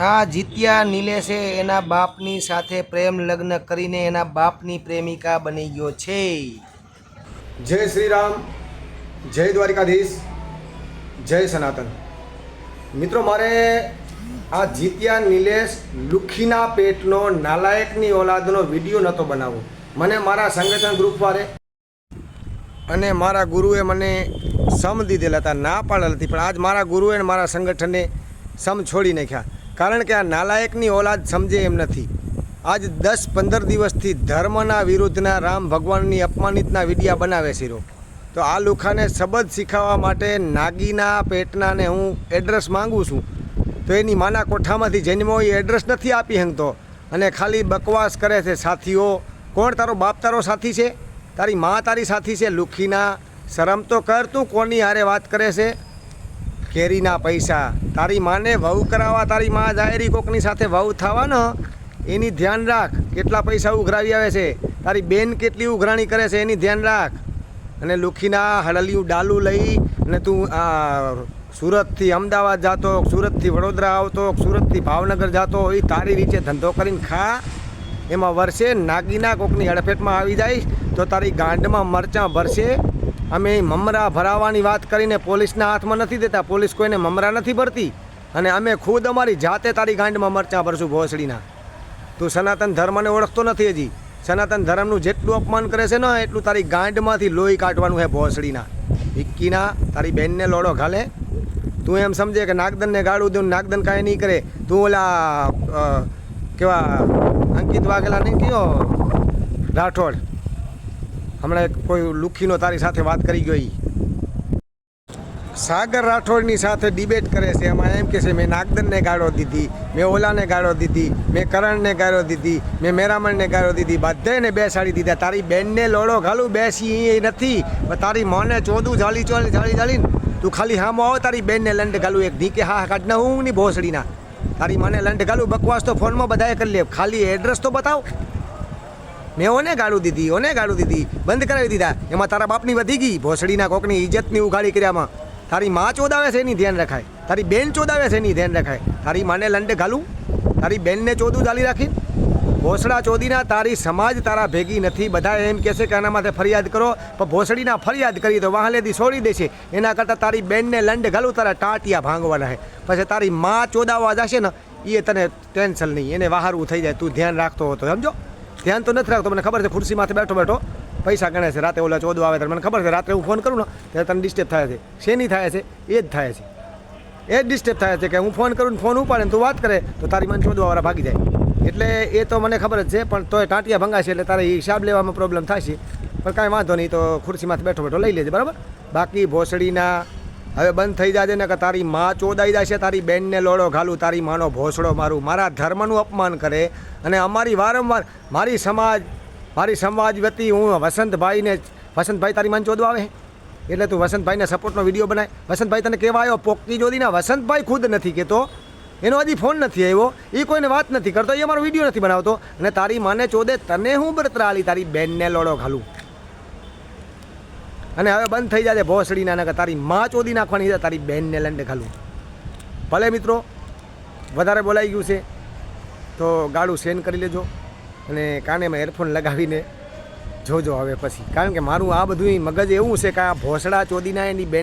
આ જીત્યા નિલેશે એના બાપની સાથે પ્રેમ લગ્ન કરીને એના બાપની પ્રેમિકા બની ગયો છે. જય શ્રી રામ જય દ્વારિકાધીશ, જય સનાતન. મિત્રો, મારે આ જીત્યા નિલેશ લુખીના પેટનો નાલાયકની ઓલાદનો વીડિયો નહોતો બનાવવો. મને મારા સંગઠન ગ્રુપવાળે અને મારા ગુરુએ મને સમ દીધેલા હતા. ના પાડેલ હતી પણ આજ મારા ગુરુએ મારા સંગઠને સમ છોડી નાખ્યા. કારણ કે આ નાલાયકની ઓલાદ સમજે એમ નથી. આજ દસ પંદર દિવસથી ધર્મના વિરુદ્ધના રામ ભગવાનની અપમાનિતના વિડિયા બનાવે છે રો. તો આ લુખાને શબ્દ શીખવવા માટે નાગીના પેટનાને હું એડ્રેસ માંગુ છું. તો એની માના કોઠામાંથી જન્મો એ એડ્રેસ નથી આપી હંગતો. અને ખાલી બકવાસ કરે છે, સાથીઓ, કોણ તારો બાપ, તારો સાથી છે? તારી મા તારી સાથી છે? લુખીના, શરમ તો કર તું, કોની હારે વાત કરે છે? કેરીના પૈસા. તારી માને વહુ કરાવવા, તારી મા જાહેરી કોકની સાથે વહુ થવા એની ધ્યાન રાખ કેટલા પૈસા ઉઘરાવી આવે છે. તારી બેન કેટલી ઉઘરાણી કરે છે, એની ધ્યાન રાખ. અને લુખીના હળલિયું ડાલું લઈ અને તું આ સુરતથી અમદાવાદ જાતો, સુરતથી વડોદરા આવતો, સુરતથી ભાવનગર જાતો, એ તારી રીતે ધંધો કરીને ખા. એમાં વરસે, નાગીના કોકની હડફેટમાં આવી જાય, તો તારી ગાંડમાં મરચાં ભરશે. અમે મમરા ભરાવાની વાત કરીને પોલીસના હાથમાં નથી દેતા. પોલીસ કોઈને મમરા નથી ભરતી. અને અમે ખુદ અમારી જાતે તારી ગાંડમાં મરચાં ભરશું ભોસડીના. તું સનાતન ધર્મને ઓળખતો નથી હજી. સનાતન ધર્મનું જેટલું અપમાન કરે છે ને, એટલું તારી ગાંડમાંથી લોહી કાઢવાનું છે ભોસડીના. ઇક્કીના તારી બેનને લોડો ઘાલે. તું એમ સમજે કે નાગદનને ગાળું દઉં નાગદન કાંઈ નહીં કરે. તું ઓલા કેવા અંકિત વાઘેલા નહીં કયો? રાઠોડ. હમણાં એક કોઈ લુખીનો તારી સાથે વાત કરી ગઈ. સાગર રાઠોડની સાથે ડિબેટ કરે છે. એમાં એમ કે છે, મેં નાગદનને ગાળો દીધી, મેં ઓલાને ગાળો દીધી, મેં કરણને ગાળો દીધી, મેં મેરામણને ગાળો દીધી બધાને બેસાડી દીધા. તારી બેનને લોડો ઘાલું બેસી એ નથી. તારી મોને ચોદું જાળી ચોલી જાળી જાળીને તું ખાલી હામો આવો, તારી બેનને લંડ ઘાલું એક ઢીકે હા કાઢના હું ની ભોસડીના. તારી મને લંડ ઘાલું બકવાસ તો ફોનમાં બધાએ કરી લે. ખાલી એડ્રેસ તો બતાવ. મેં ઓને ગાળું દીધી, ઓને ગાળું દીધી. બંધ કરાવી દીધા. એમાં તારા બાપની વધી ગઈ. ભોસડીના કોકની ઇજ્જતની ઉઘાડી કર્યામાં તારી માં ચોદાવે છે એની ધ્યાન રખાય. તારી બેન ચોદાવે છે એની ધ્યાન રખાય. તારી માને લંડે ઘાલું. તારી બેનને ચોદું ચાલી રાખી ભોસડા ચોદીના તારી સમાજ તારા ભેગી નથી. બધા એમ કહેશે કે આના માટે ફરિયાદ કરો. પણ ભોસડીના ફરિયાદ કરી તો વાહલેથી છોડી દેશે. એના કરતાં તારી બેનને લંડ ઘાલું, તારા ટાંટિયા ભાંગવાના છે. પછી તારી માં ચોદાવા જશે ને એ તને ટેન્શન નહીં. એને વાહારું થઈ જાય. તું ધ્યાન રાખતો હતો, સમજો? ધ્યાન તો નથી રાખતો. મને ખબર છે, ખુરશીમાંથી બેઠો બેઠો પૈસા ગણે છે. રાતે ઓલા ચોદવા આવે ત્યારે મને ખબર છે, રાત્રે હું ફોન કરું ને, ત્યારે તને ડિસ્ટર્બ થાય છે. શેની થાય છે? એ જ થાય છે. એ જ ડિસ્ટર્બ થાય છે કે હું ફોન કરું ને ફોન ઉપાડે ને તું વાત કરે, તો તારી મને ચોદવાવાળા ભાગી જાય. એટલે એ તો મને ખબર જ છે, પણ તોય ટાંટિયા ભંગાશે એટલે તારે હિસાબ લેવામાં પ્રોબ્લેમ થશે પણ કાંઈ વાંધો નહીં, તો ખુરશીમાંથી બેઠો બેઠો લઈ લેજે, બરાબર? બાકી ભોસડીના હવે બંધ થઈ જાજે ને કે તારી માં ચોદાઈ જશે, તારી બેનને લોડો ઘાલું, તારી માનો ભોસડો મારું. મારા ધર્મનું અપમાન કરે અને અમારી વારંવાર મારી સમાજ મારી સમાજ વતી હું વસંતભાઈને, વસંતભાઈ તારી માન ચોદવા આવે? એટલે તું વસંતભાઈને સપોર્ટનો વીડિયો બનાય. વસંતભાઈ તને કહેવા આવ્યો પોકતી જોદીના વસંતભાઈ ખુદ નથી કહેતો. એનો હજી ફોન નથી આવ્યો. એ કોઈને વાત નથી કરતો એ અમારો વીડિયો નથી બનાવતો. અને તારી માને ચોદે, તને હું બરતરાલી, તારી બેનને લોડો ઘાલું. અને હવે બંધ થઈ જાય ભોસડીના, નકર તારી માં ચોદી નાખવાની છે, તારી બેનને લંડ ખાલું. ભલે મિત્રો, વધારે બોલાઈ ગયું છે, તો ગાડું સેન કરી લેજો અને કાનેમાં એરફોન લગાવીને જોજો હવે પછી. કારણ કે મારું આ બધું મગજ એવું છે કે આ ભોસડા ચોદીના એની બેન